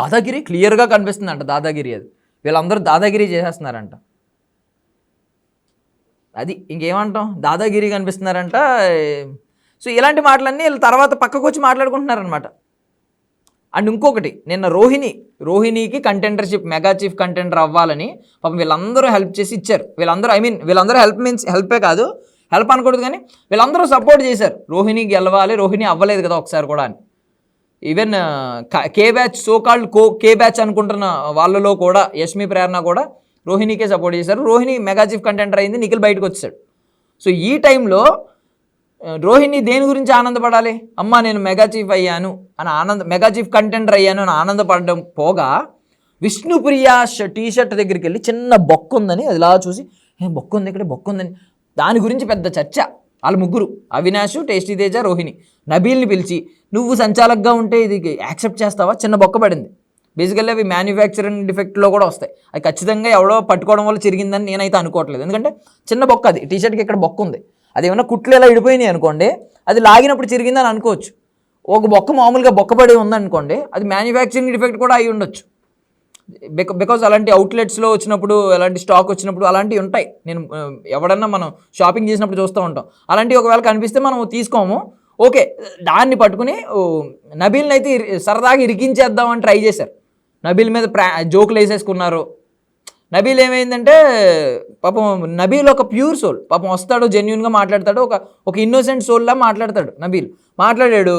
దాదాగిరి క్లియర్గా కనిపిస్తుందంట దాదాగిరి అది. వీళ్ళందరూ దాదాగిరి చేసేస్తున్నారంట. అది ఇంకేమంటాం? దాదాగిరి కనిపిస్తున్నారంట సో ఇలాంటి మాటలన్నీ వీళ్ళు తర్వాత పక్కకు వచ్చి మాట్లాడుకుంటున్నారనమాట అండ్ ఇంకొకటి నిన్న రోహిణి రోహిణికి కంటెంటర్షిప్ మెగా చీఫ్ కంటెంటర్ అవ్వాలని పాపం వీళ్ళందరూ హెల్ప్ చేసి ఇచ్చారు. వీళ్ళందరూ ఐ మీన్ వీళ్ళందరూ హెల్ప్ మీన్స్ హెల్పే కాదు. హెల్ప్ అనకూడదు కానీ వీళ్ళందరూ సపోర్ట్ చేశారు. రోహిణి గెలవాలి రోహిణి అవ్వలేదు కదా ఒకసారి కూడా అని. Even K batch so called కో కే బ్యాచ్ అనుకుంటున్న వాళ్ళలో కూడా యష్మి ప్రేరణ కూడా రోహిణికే సపోర్ట్ చేశారు. రోహిణి మెగా చీఫ్ కంటెంటర్ అయింది నిఖిల్ బయటకు వచ్చాడు. సో ఈ టైంలో రోహిణి దేని గురించి ఆనందపడాలి? అమ్మా నేను మెగా చీఫ్ అయ్యాను అని ఆనంద మెగా చీఫ్ కంటెంటర్ అయ్యాను అని ఆనందపడడం పోగా విష్ణుప్రియ టీ షర్ట్ దగ్గరికి వెళ్ళి చిన్న బొక్క ఉందని అది ఇలా చూసి బొక్క ఉంది ఇక్కడ బొక్క ఉందని దాని గురించి పెద్ద చర్చ. వాళ్ళ ముగ్గురు అవినాష్ టేస్టీ తేజ రోహిణి. నబీల్ని పిలిచి నువ్వు సంచాలకుగా ఉంటే ఇది యాక్సెప్ట్ చేస్తావా? చిన్న బొక్క పడింది. బేసికల్లీ అవి మ్యానుఫ్యాక్చరింగ్ డిఫెక్ట్లో కూడా వస్తాయి. అది ఖచ్చితంగా ఎవడో పట్టుకోవడం వల్ల చిరిగిందని నేనైతే అనుకోవట్లేదు. ఎందుకంటే చిన్న బొక్క అది టీ షర్ట్కి ఇక్కడ బొక్క ఉంది అది ఏమైనా కుట్లు ఇలా ఇడిపోయినాయి అనుకోండి అది లాగినప్పుడు చిరిగిందని అనుకోవచ్చు. ఒక బొక్క మామూలుగా బొక్కపడి ఉందనుకోండి అది మ్యానుఫ్యాక్చరింగ్ డిఫెక్ట్ కూడా అయి ఉండొచ్చు. బికాజ్ అలాంటి అవుట్లెట్స్లో వచ్చినప్పుడు అలాంటి స్టాక్ వచ్చినప్పుడు అలాంటివి ఉంటాయి. నేను ఎవడన్నా మనం షాపింగ్ చేసినప్పుడు చూస్తూ ఉంటాం. అలాంటివి ఒకవేళ కనిపిస్తే మనం తీసుకోము. ఓకే దాన్ని పట్టుకుని నబీల్ని అయితే సరదాగా ఇరికించేద్దామని ట్రై చేశారు. నబీల్ మీద ప్రా జోకులు వేసేసుకున్నారు. నబీల్ ఏమైందంటే పాపం నబీల్ ఒక ప్యూర్ సోల్. పాపం వస్తాడు జెన్యున్గా మాట్లాడతాడు ఒక ఒక ఇన్నోసెంట్ సోల్లా మాట్లాడతాడు నబీల్. మాట్లాడాడు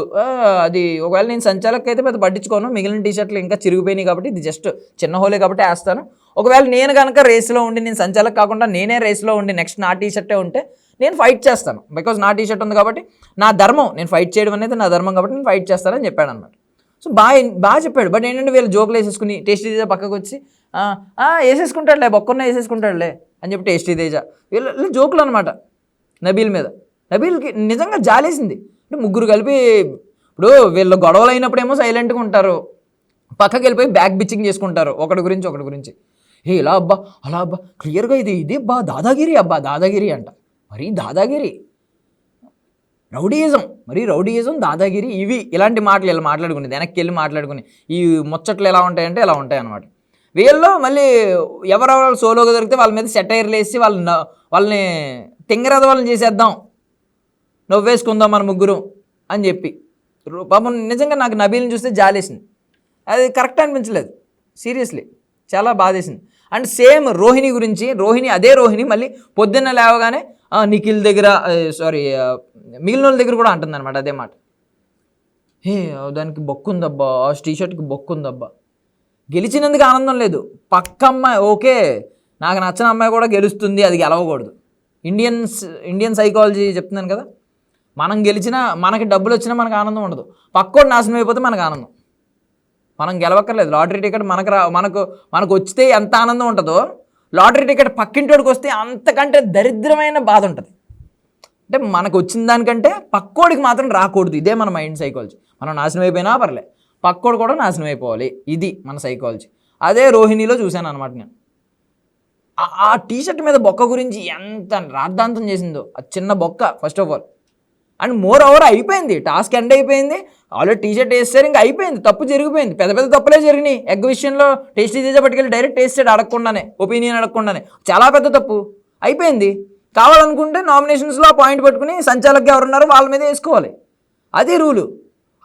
అది ఒకవేళ నేను సంచాలక్ అయితే పెద్ద పట్టించుకోను. మిగిలిన టీ షర్ట్లు ఇంకా చిరిగిపోయినాయి కాబట్టి ఇది జస్ట్ చిన్న హోలే కాబట్టి వేస్తాను. ఒకవేళ నేను కనుక రేస్లో ఉండి నేను సంచాలక్ కాకుండా నేనే రేస్లో ఉండి నెక్స్ట్ నా టీషర్టే ఉంటే నేను ఫైట్ చేస్తాను. బికాజ్ నా టీ షర్ట్ ఉంది కాబట్టి నా ధర్మం. నేను ఫైట్ చేయడం అనేది నా ధర్మం కాబట్టి నేను ఫైట్ చేస్తానని చెప్పాడు అనమాట సో బాగా బాగా చెప్పాడు. బట్ ఏంటంటే వీళ్ళు జోకులు వేసేసుకుని టేస్టీ తేజ పక్కకు వచ్చి వేసేసుకుంటాడులే బొక్కన్న వేసేసుకుంటాడులే అని చెప్పి టేస్టీ తేజ. వీళ్ళు జోకులు అనమాట నబీల్ మీద. నబీల్కి నిజంగా జాలేసింది. అంటే ముగ్గురు కలిపి ఇప్పుడు వీళ్ళు గొడవలు అయినప్పుడేమో సైలెంట్గా ఉంటారు. పక్కకి వెళ్ళిపోయి బ్యాక్ బిచ్చింగ్ చేసుకుంటారు ఒకటి గురించి ఒకటి గురించి. ఏ ఇలా అబ్బా అలా అబ్బా క్లియర్గా ఇది ఇది అబ్బా దాదాగిరి అబ్బా దాదాగిరి అంట. మరీ దాదాగిరి రౌడీయిజం. మరి రౌడీయిజం దాదాగిరి ఇవి ఇలాంటి మాటలు ఇలా మాట్లాడుకునేది వెనక్కి వెళ్ళి మాట్లాడుకుని ఈ ముచ్చట్లు ఎలా ఉంటాయంటే ఇలా ఉంటాయి అన్నమాట వీళ్ళలో మళ్ళీ ఎవరెవరు సోలోగా దొరికితే వాళ్ళ మీద సెటైర్లు వేసి వాళ్ళని వాళ్ళని తింగరద వాళ్ళని చేసేద్దాం నవ్వేసుకుందాం మన ముగ్గురు అని చెప్పి. రో- పాపం నిజంగా నాకు నబీల్ని చూస్తే జాలేసింది. అది కరెక్ట్ అనిపించలేదు. సీరియస్లీ చాలా బాధేసింది. అండ్ సేమ్ రోహిణి గురించి రోహిణి అదే రోహిణి మళ్ళీ పొద్దున్న లేవగానే నిఖిల్ దగ్గర సారీ మిగిలిన వాళ్ళ దగ్గర కూడా అంటుంది అనమాట అదే మాట. హే దానికి బొక్కుందబ్బా ఆ టీ షర్ట్కి బొక్కుందబ్బా. గెలిచినందుకు ఆనందం లేదు. పక్క అమ్మాయి ఓకే నాకు నచ్చిన అమ్మాయి కూడా గెలుస్తుంది అది గెలవకూడదు. ఇండియన్స్ ఇండియన్ సైకాలజీ చెప్తున్నాను కదా మనం గెలిచినా మనకి డబ్బులు వచ్చినా మనకు ఆనందం ఉండదు. పక్కోడు నాశనం అయిపోతే మనకు ఆనందం. మనం గెలవక్కర్లేదు. లాటరీ టికెట్ మనకు రా మనకు మనకు వచ్చితే ఎంత ఆనందం ఉంటుందో లాటరీ టికెట్ పక్కింటోడికి వస్తే అంతకంటే దరిద్రమైన బాధ ఉంటుంది. అంటే మనకు వచ్చిన దానికంటే పక్కోడికి మాత్రం రాకూడదు. ఇదే మన మైండ్ సైకాలజీ. మనం నాశనం అయిపోయినా పర్లే. పక్కోడు కూడా నాశనం అయిపోవాలి. ఇది మన సైకాలజీ. అదే రోహిణిలో చూశాను అనమాట నేను. ఆ- ఆ టీ షర్ట్ మీద బొక్క గురించి ఎంత రాద్ధాంతం చేసిందో. ఆ చిన్న బొక్క first of all and moreover అయిపోయింది. టాస్క్ ఎండ్ అయిపోయింది. ఆల్రెడీ టీ షర్ట్ వేస్తారు ఇంకా అయిపోయింది. తప్పు జరిగిపోయింది. పెద్ద పెద్ద తప్పులే జరిగినాయి. ఎగ్ విషయంలో టేస్టీ తీసే పట్టుకెళ్ళి డైరెక్ట్ టేస్ట్ అడగకుండానే ఒపీనియన్ అడగకుండానే. చాలా పెద్ద తప్పు. అయిపోయింది. కావాలనుకుంటే నామినేషన్స్లో ఆ పాయింట్ పట్టుకుని సంచాలకులు ఎవరున్నారో వాళ్ళ మీద వేసుకోవాలి. అదే రూలు.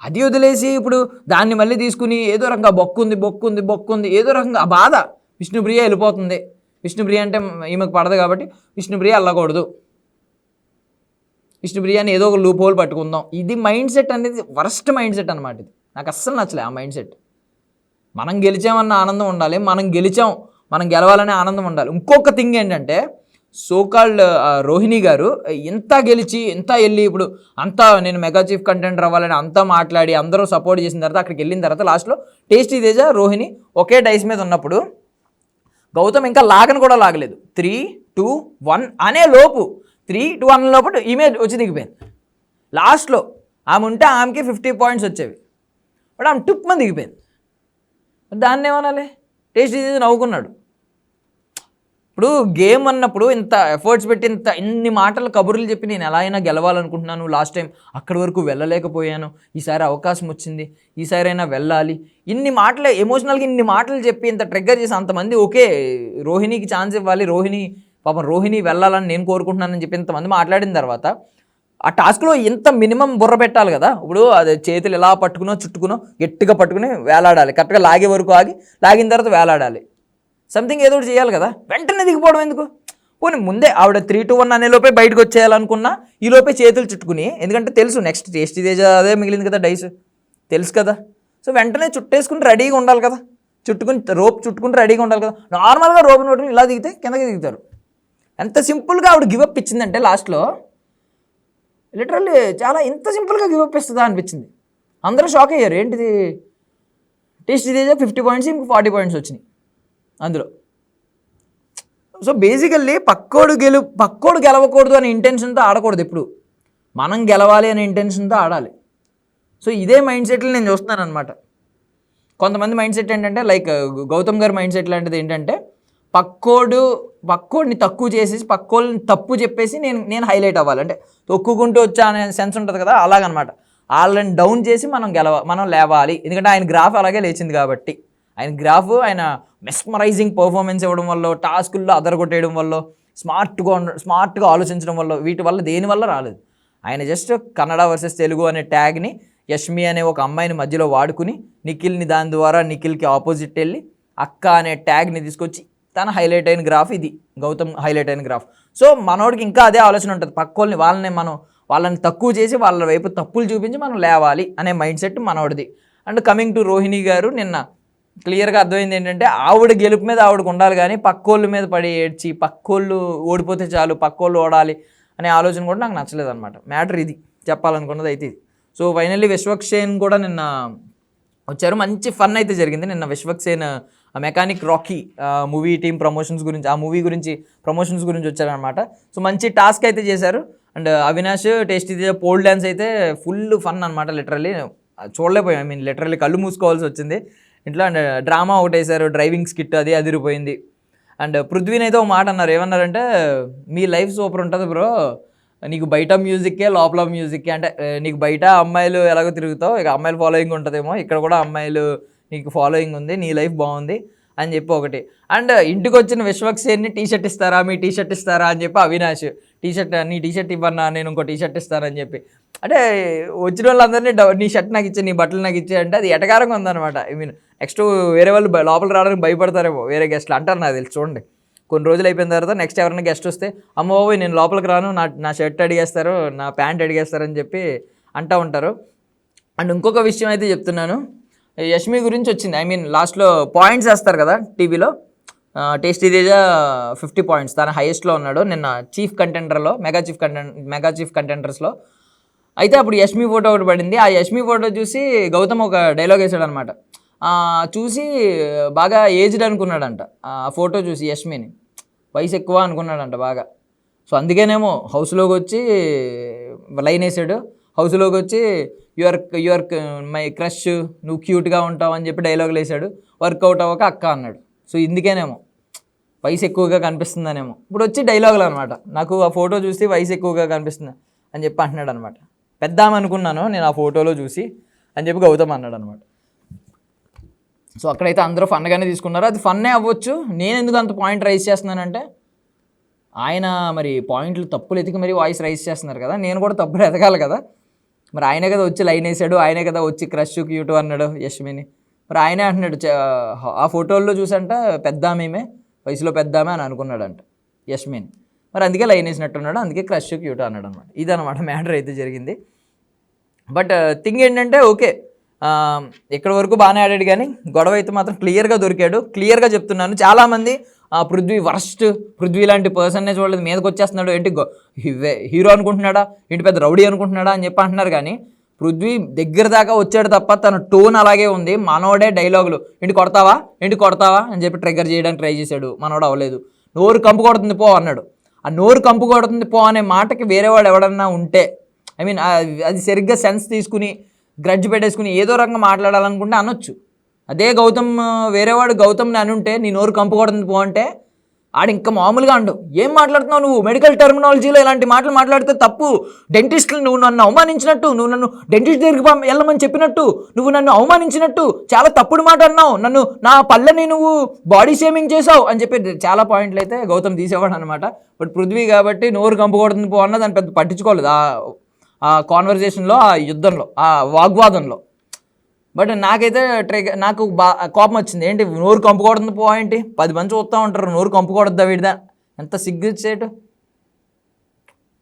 అది వదిలేసి ఇప్పుడు దాన్ని మళ్ళీ తీసుకుని ఏదో రకంగా బొక్కుంది బొక్కుంది బొక్కుంది ఏదో రకంగా ఆ బాధ. విష్ణుప్రియ వెళ్ళిపోతుంది. విష్ణుప్రియ అంటే ఈమెకు పడదు కాబట్టి విష్ణుప్రియ వెళ్ళకూడదు. విష్ణుప్రియాని ఏదో ఒక లూప్ హోల్ పట్టుకుందాం. ఇది మైండ్ సెట్ అనేది వరస్ట్ మైండ్ సెట్ అనమాట ఇది. నాకు అస్సలు నచ్చలే ఆ మైండ్ సెట్ మనం గెలిచామన్న ఆనందం ఉండాలి మనం గెలిచాం మనం గెలవాలనే ఆనందం ఉండాలి. ఇంకొక థింగ్ ఏంటంటే సోకాల్డ్ రోహిణి గారు ఎంత గెలిచి ఎంత వెళ్ళి ఇప్పుడు అంతా నేను మెగా చీఫ్ కంటెంటర్ అవ్వాలని అంతా మాట్లాడి అందరూ సపోర్ట్ చేసిన తర్వాత అక్కడికి వెళ్ళిన తర్వాత లాస్ట్లో టేస్టీ తేజ రోహిణి ఒకే డైస్ మీద ఉన్నప్పుడు గౌతమ్ ఇంకా లాగను కూడా లాగలేదు. త్రీ టూ వన్ అనే లోపు త్రీ టూ వన్ లోపల ఈమె వచ్చి దిగిపోయింది. లాస్ట్లో ఆమె ఉంటే ఆమెకి ఫిఫ్టీ పాయింట్స్ వచ్చేవి. బట్ ఆమె టుప్మని దిగిపోయింది. దాన్ని ఏమనాలి? టేస్ట్ చేసి నవ్వుకున్నాడు. ఇప్పుడు గేమ్ అన్నప్పుడు ఇంత ఎఫర్ట్స్ పెట్టి ఇంత ఇన్ని మాటలు కబుర్లు చెప్పి నేను ఎలా అయినా గెలవాలనుకుంటున్నాను లాస్ట్ టైం అక్కడి వరకు వెళ్ళలేకపోయాను. ఈసారి అవకాశం వచ్చింది. ఈసారి అయినా వెళ్ళాలి. ఇన్ని మాటలు ఎమోషనల్గా ఇన్ని మాటలు చెప్పి ఇంత ట్రిగ్గర్ చేసి అంతమంది ఓకే రోహిణికి ఛాన్స్ ఇవ్వాలి రోహిణి పాపం రోహిణి వెళ్ళాలని నేను కోరుకుంటున్నానని చెప్పి ఇంతమంది మాట్లాడిన తర్వాత ఆ టాస్క్లో ఇంత మినిమం బుర్ర పెట్టాలి కదా. ఇప్పుడు అది చేతులు ఎలా పట్టుకునో చుట్టుకునో గట్టిగా పట్టుకుని వేలాడాలి. కరెక్ట్గా లాగే వరకు ఆగి లాగిన తర్వాత వేలాడాలి. సంథింగ్ ఏదో ఒకటి చేయాలి కదా. వెంటనే దిగిపోవడం ఎందుకు? పోనీ ముందే ఆవిడ త్రీ టు వన్ అనే లోపే బయటకు వచ్చేయాలనుకున్నా ఈ లోపే చేతులు చుట్టుకుని ఎందుకంటే తెలుసు నెక్స్ట్ టేస్ట్ తేజ అదే మిగిలింది కదా డైస్ తెలుసు కదా. సో వెంటనే చుట్టేసుకుని రెడీగా ఉండాలి కదా. చుట్టుకుని రోప్ చుట్టుకుని రెడీగా ఉండాలి కదా. నార్మల్గా రోప్ నోటుని ఇలా దిగితే కిందకి దిగుతారు. ఎంత సింపుల్గా ఆవిడ గివప్ ఇచ్చిందంటే లాస్ట్లో లిటరల్లీ చాలా ఇంత సింపుల్గా గివప్ ఇస్తుందా అనిపించింది. అందరూ షాక్ అయ్యారు. ఏంటిది? టేస్ట్ ఇదేదో ఫిఫ్టీ పాయింట్స్ ఇంకో ఫార్టీ పాయింట్స్ వచ్చినాయి అందులో. సో బేసికల్లీ పక్కోడు గెలు పక్కోడు గెలవకూడదు అనే ఇంటెన్షన్తో ఆడకూడదు ఎప్పుడు. మనం గెలవాలి అనే ఇంటెన్షన్తో ఆడాలి. సో ఇదే మైండ్ సెట్లు నేను చూస్తున్నాను అనమాట కొంతమంది మైండ్ సెట్ ఏంటంటే లైక్ గౌతమ్ గారి మైండ్ సెట్ లాంటిది ఏంటంటే పక్కోడు పక్కోడిని తక్కువ చేసేసి పక్కోళ్ళని తప్పు చెప్పేసి నేను నేను హైలైట్ అవ్వాలి. అంటే తొక్కుకుంటూ వచ్చా అనే సెన్స్ ఉంటుంది కదా అలాగనమాట. వాళ్ళని డౌన్ చేసి మనం గెలవ మనం లేవాలి. ఎందుకంటే ఆయన గ్రాఫ్ అలాగే లేచింది కాబట్టి. ఆయన గ్రాఫ్ ఆయన మెస్మరైజింగ్ పర్ఫార్మెన్స్ ఇవ్వడం వల్ల టాస్కుల్లో అదరగొట్టేయడం వల్ల స్మార్ట్గా ఉండ స్మార్ట్గా ఆలోచించడం వల్ల వీటి వల్ల దేని వల్ల రాలేదు. ఆయన జస్ట్ కన్నడ వర్సెస్ తెలుగు అనే ట్యాగ్ని యష్మి అనే ఒక అమ్మాయిని మధ్యలో వాడుకుని నిఖిల్ని దాని ద్వారా నిఖిల్కి ఆపోజిట్ వెళ్ళి అక్క అనే ట్యాగ్ని తీసుకొచ్చి తన హైలైట్ అయిన గ్రాఫ్ ఇది. గౌతమ్ హైలైట్ అయిన గ్రాఫ్. సో మనోడికి ఇంకా అదే ఆలోచన ఉంటుంది. పక్కోళ్ళని వాళ్ళని మనం వాళ్ళని తక్కువ చేసి వాళ్ళ వైపు తప్పులు చూపించి మనం లేవాలి అనే మైండ్ సెట్ మనోడిది. అండ్ కమింగ్ టు రోహిణి గారు నిన్న క్లియర్గా అర్థమైంది ఏంటంటే ఆవిడ గెలుపు మీద ఆవిడకు ఉండాలి కానీ పక్కోళ్ళ మీద పడి ఏడ్చి పక్కోళ్ళు ఓడిపోతే చాలు పక్కోళ్ళు ఓడాలి అనే ఆలోచన కూడా నాకు నచ్చలేదు అనమాట మ్యాటర్ ఇది. చెప్పాలనుకున్నది అయితే ఇది. సో ఫైనల్లీ విశ్వక్సేన్ కూడా నిన్న వచ్చారు. మంచి ఫన్ అయితే జరిగింది. నిన్న విశ్వక్సేన్ ఆ mechanic Rocky movie team promotions గురించి ఆ మూవీ గురించి ప్రమోషన్స్ గురించి వచ్చారనమాట సో మంచి టాస్క్ అయితే చేశారు. And Avinash tasty pole dance అయితే ఫుల్ ఫన్ అనమాట లిటరల్లీ చూడలేకపోయాం. ఐ మీన్ లిటరల్లీ కళ్ళు మూసుకోవాల్సి వచ్చింది. ఇంట్లో అండ్ డ్రామా ఒకటి వేశారు డ్రైవింగ్ స్కిట్ అది అదిరిపోయింది. అండ్ పృథ్వీని అయితే ఒక మాట అన్నారు ఏమన్నారంటే మీ లైఫ్ సూపర్ ఉంటుంది బ్రో. నీకు బయట మ్యూజిక్కే లోపల మ్యూజిక్కే. అంటే నీకు బయట అమ్మాయిలు ఎలాగో తిరుగుతావు ఇక అమ్మాయిల ఫాలోయింగ్ ఉంటుందేమో ఇక్కడ కూడా అమ్మాయిలు నీకు ఫాలోయింగ్ ఉంది నీ లైఫ్ బాగుంది అని చెప్పి ఒకటి. అండ్ ఇంటికి వచ్చిన విశ్వక్సేన్ని టీ షర్ట్ ఇస్తారా మీ టీ షర్ట్ ఇస్తారా అని చెప్పి అవినాష్ టీ షర్ట్ నీ టీ షర్ట్ ఇవ్వన్నా నేను ఇంకో టీ షర్ట్ ఇస్తానని చెప్పి. అంటే వచ్చిన వాళ్ళందరినీ డబ్బు- నీ షర్ట్ నాకు ఇచ్చే నీ బట్టలు నాకు ఇచ్చే అంటే అది ఎటకారంగా ఉందన్నమాట. ఐ మీన్ నెక్స్ట్ వేరే వాళ్ళు లోపల రావడానికి భయపడతారేమో వేరే గెస్ట్లు అంటారు నాకు తెలిసి చూడండి. కొన్ని రోజులు అయిపోయిన తర్వాత నెక్స్ట్ ఎవరైనా గెస్ట్ వస్తే అమ్మ నేను లోపలికి రాను నా నా షర్ట్ అడిగేస్తారు నా ప్యాంట్ అడిగేస్తారని చెప్పి అంటూ ఉంటారు. అండ్ ఇంకొక విషయం అయితే చెప్తున్నాను. యష్మి గురించి వచ్చింది ఐ మీన్ లాస్ట్లో పాయింట్స్ వేస్తారు కదా టీవీలో. టేస్టీ తేజ ఫిఫ్టీ పాయింట్స్ తన హైయెస్ట్లో ఉన్నాడు. నిన్న chief కంటెండర్లో mega chief content mega chief కంటెండర్స్లో అయితే అప్పుడు యష్మి ఫోటో ఒకటి పడింది. ఆ యష్మి ఫోటో చూసి గౌతమ్ ఒక డైలాగ్ వేసాడు అనమాట చూసి బాగా ఏజ్డ్ అనుకున్నాడంట. ఆ ఫోటో చూసి యష్మిని. వయసు ఎక్కువ అనుకున్నాడంట బాగా. సో అందుకేనేమో హౌస్లోకి వచ్చి లైన్ వేసాడు. హౌస్లోకి వచ్చి యువర్ యువర్ మై క్రష్ నువ్వు క్యూట్గా ఉంటావు అని చెప్పి డైలాగులు వేసాడు వర్కౌట్ అవ్వక అక్క అన్నాడు. సో ఇందుకేనేమో. వయసు ఎక్కువగా కనిపిస్తుందనేమో. ఇప్పుడు వచ్చి డైలాగులు అనమాట నాకు ఆ ఫోటో చూసి వయసు ఎక్కువగా కనిపిస్తుంది అని చెప్పి అంటున్నాడు అనమాట పెద్దాం అనుకున్నాను నేను ఆ ఫోటోలో చూసి అని చెప్పి గౌతమ్ అన్నాడు అనమాట సో అక్కడైతే అందరూ ఫన్గానే తీసుకున్నారు. అది ఫన్నే అవ్వచ్చు. నేను ఎందుకు అంత పాయింట్ రైజ్ చేస్తున్నానంటే ఆయన మరి పాయింట్లు తప్పులు ఎతికి మరి వాయిస్ రైజ్ చేస్తున్నారు కదా. నేను కూడా తప్పులు ఎదగాలి కదా. మరి ఆయనే కదా వచ్చి లైన్ వేసాడు ఆయనే కదా వచ్చి క్రష్ క్యూట్ అన్నాడు యష్మిని. మరి ఆయనే అంటున్నాడు ఆ ఫోటోల్లో చూసంట పెద్ద ఆమెమే వయసులో పెద్ద ఆమె అని అనుకున్నాడంట యశ్మిన్ మరి అందుకే లైన్ వేసినట్టున్నాడు అందుకే క్రష్ క్యూట్ అన్నాడు అనమాట. ఇదనమాట మ్యాటర్ అయితే జరిగింది. బట్ uh, థింగ్ ఏంటంటే ఓకే ఇక్కడ వరకు బాగానే ఆడాడు కానీ గొడవ అయితే మాత్రం క్లియర్గా దొరికాడు. క్లియర్గా చెప్తున్నాను చాలామంది ఆ, పృథ్వీ వర్స్ట్ పృథ్వీ లాంటి పర్సన్నే చూడలేదు. మీదకి వచ్చేస్తున్నాడు. ఏంటి హీరో అనుకుంటున్నాడా? ఏంటి పెద్ద రౌడీ అనుకుంటున్నాడా అని చెప్పి అంటున్నారు కానీ పృథ్వీ దగ్గర దాకా వచ్చాడు తప్ప తన టోన్ అలాగే ఉంది. మనోడే డైలాగులు ఏంటి కొడతావా? ఏంటి కొడతావా? అని చెప్పి ట్రిగ్గర్ చేయడానికి ట్రై చేశాడు. మనోడు అవ్వలేదు. నోరు కంపు కొడుతుంది పో అన్నాడు. ఆ నోరు కంపు కొడుతుంది పో అనే మాటకి వేరే వాడు ఎవడన్నా ఉంటే ఐ మీన్ అది సరిగ్గా సెన్స్ తీసుకుని గ్రడ్జ్ పెట్టేసుకుని ఏదో రకంగా మాట్లాడాలనుకుంటే అనొచ్చు. అదే గౌతమ్ వేరేవాడు గౌతమ్ని అనుంటే నీ నోరు కంపకూడదు పో అంటే ఆడు ఇంకా మామూలుగా అండు. ఏం మాట్లాడుతున్నావు నువ్వు? మెడికల్ టెర్మినాలజీలో ఇలాంటి మాటలు మాట్లాడితే తప్పు. డెంటిస్ట్ నువ్వు నన్ను అవమానించినట్టు నువ్వు నన్ను డెంటిస్ట్ దగ్గరికి వెళ్ళమని చెప్పినట్టు నువ్వు నన్ను అవమానించినట్టు చాలా తప్పుడు మాట అన్నావు. నన్ను నా పళ్ళని నువ్వు బాడీ షేమింగ్ చేసావు అని చెప్పి చాలా పాయింట్లు అయితే గౌతమ్ తీసేవాడు అనమాట బట్ పృథ్వీ కాబట్టి నోరు కంపకూడదు పో అన్న దాన్ని పెద్ద పట్టించుకోలేదు. ఆ కాన్వర్జేషన్లో ఆ యుద్ధంలో ఆ వాగ్వాదంలో. బట్ నాకైతే ట్రై నాకు బా కోపం వచ్చింది. ఏంటి నోరు కంపుకూడదు పో పది మంది చూస్తూ ఉంటారు నోరు కంపుకూడద్దా వీడిదా? ఎంత సిగ్గుచ్చేటు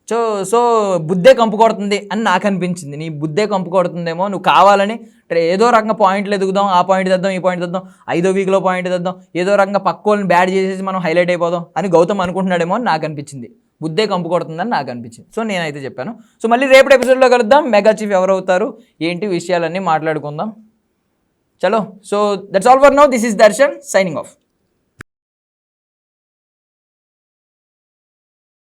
సో సో బుద్ధే కంపు కొడుతుంది అని నాకు అనిపించింది నీ బుద్ధే కంపు కొడుతుందేమో నువ్వు కావాలని ఏదో రకంగా పాయింట్లు ఎదుగుదాం ఆ పాయింట్ తెద్దాం ఈ పాయింట్ తెద్దాం ఐదో వీక్లో పాయింట్ తెద్దాం ఏదో రకంగా పక్కోళ్ళని బ్యాడ్ చేసేసి మనం హైలైట్ అయిపోదాం అని గౌతమ్ అనుకుంటున్నాడేమో అని నాకు అనిపించింది బుద్ధే కంపు కొడుతుందని నాకు అనిపించింది. సో నేనైతే చెప్పాను. సో మళ్ళీ రేపటి ఎపిసోడ్లో కలుద్దాం. మెగా చీఫ్ ఎవరవుతారు? ఏంటి విషయాలన్నీ మాట్లాడుకుందాం. చలో. So that's all for now this is Darshan signing off